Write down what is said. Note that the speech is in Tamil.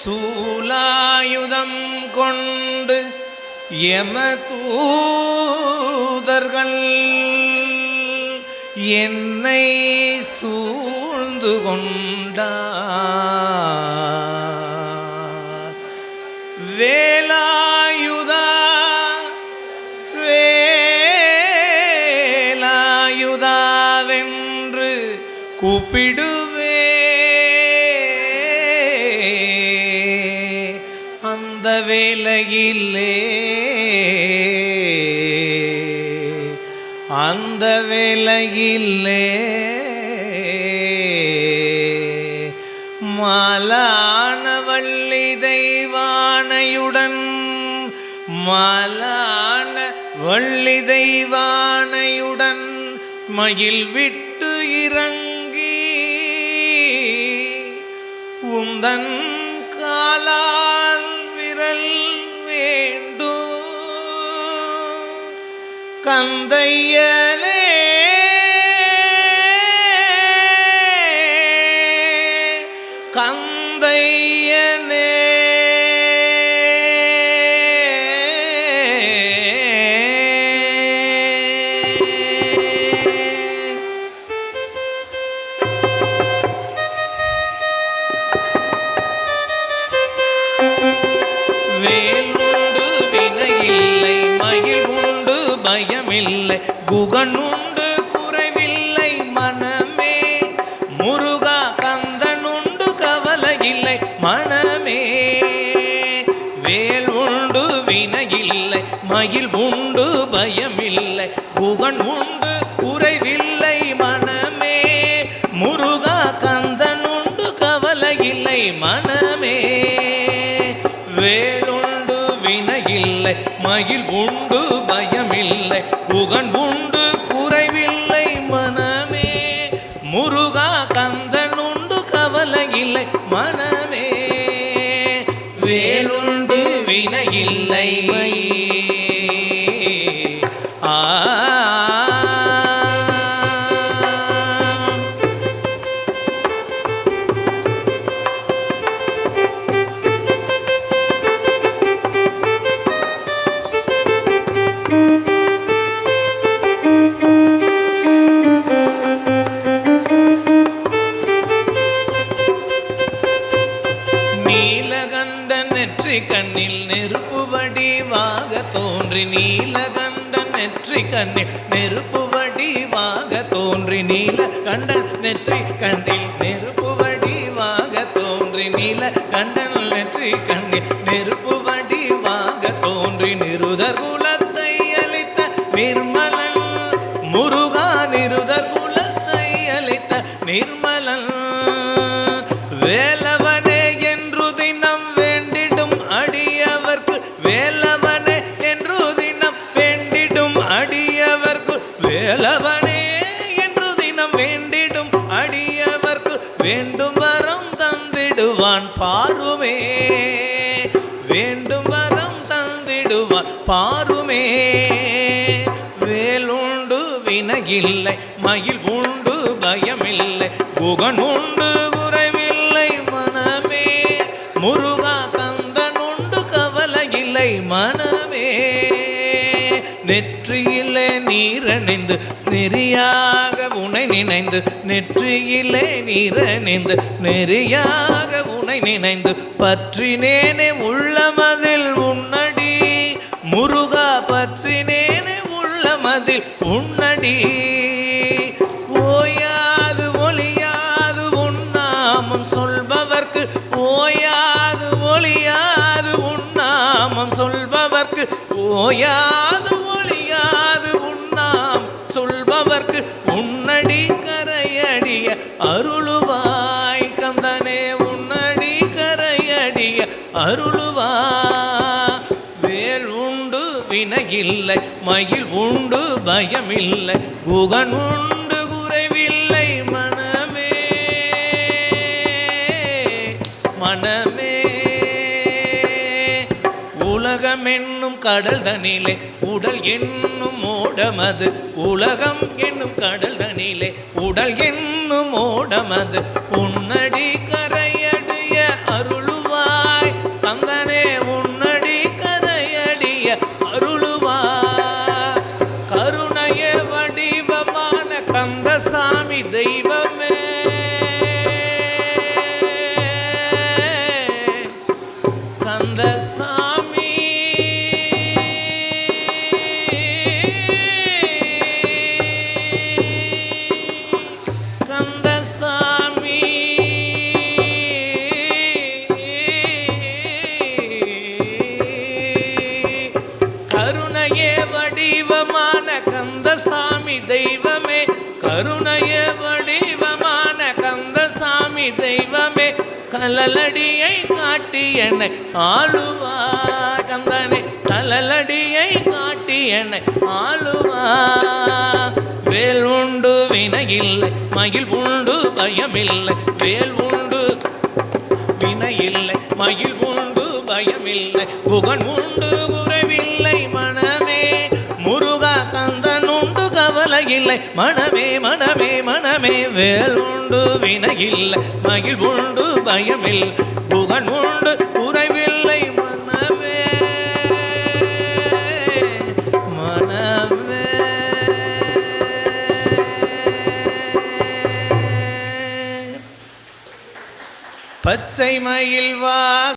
சூலாயுதம் கொண்டு எம தூதர்கள் என்னை சூழ்ந்து கொண்டார். கூப்பிடுவே. அந்த வேலையிலே அந்த வேலையிலே மாலானவள்ளி தெய்வானையுடன் மாலான வள்ளி தெய்வானையுடன் மயில் விட்டு இறங்க. கூந்தன் காலால் விரல் வேண்டும். கந்தையனே பயமில்லை குகனுண்டு குறைவில்லை மனமே. முருகா கந்தனுண்டு கவலை இல்லை மனமே. வேல் உண்டு வினையில்லை மயில் உண்டு பயமில்லை குகன் உண்டு குறைவில்லை மனமே. முருகா கந்தனுண்டு கவலை இல்லை மனமே. வேல் வினையில்லை மகிழ் உண்டு பயமில்லை புகன் உண்டு குறைவில்லை மனமே. முருகா கந்தன் உண்டு கவலை இல்லை மனமே. வேலுண்டு வினையில்லை நெருப்பு வடிவாக தோன்றி நீலகண்டன் நெற்றி கண்ணில் நெருப்பு வடிவாக தோன்றி நீலகண்டன் நெற்றி கண்ணில் நெருப்பு வடிவாக தோன்றி நீலகண்டன் நெற்றி கண்ணில் நெருப்பு வடிவாக தோன்றி நிருதர் குலத்தை அளித்த நிர்மல வேண்டும் வரம் தந்திடுவான் பாருமே. வேண்டும் வரம் தந்திடுவான் பாருமே. வேலுண்டு வினகில்லை மயில் உண்டு பயமில்லை புகன் உண்டு குறைவில்லை மனமே. முருகா தந்தன் உண்டு கவலை இல்லை மனமே நெற்றியிலே நீரணிந்து நெறியாக உனை நினைந்து நெற்றியிலே நீரணிந்து நெறியாக உனை நினைந்து பற்றினேனே உள்ளமதில் உன்னடி முருகா பற்றினேனே உள்ளமதில் உன்னடி. ஓயாது ஒளியாது உண்ணாம். சொல்பவர்க்கு உன்னடி கரையடிய அருளுவாய் கந்தனே உன்னடி கரையடிய அருளுவா. வேல் உண்டு வினையில்லை மயில் உண்டு பயமில்லை குகன் உண்டு கடல் தனிலே உடல் என்னும் ஓடமது. உலகம் என்னும் கடல் தனிலே உடல் என்னும் ஓடமது. உன்னடி கரையடிய அருளுவாய். கந்தனே உன்னடி கரையடிய அருளுவாய். கருணைய வடிவமான கந்தசாமி தெய்வமே. கந்தசாமி கந்தசாமி தெய்வமே கலலடியை காட்டி என்னை ஆளுவா கந்தனே கலலடியை காட்டி என்னை ஆளுவா. வேல் உண்டு வினையில்லை மயில் உண்டு பயமில்லை வேல் உண்டு வினையில்லை மயில் உண்டு பயமில்லை புகன் உண்டு குறைவில்லை கவலை இல்லை. மனமே மனமே மனமே வேல் உண்டு வினையில்லை. மகிழ் உண்டு பயமில் புகன் உண்டு குறைவில்லை. மனமே மனமே. பச்சை மயில் வா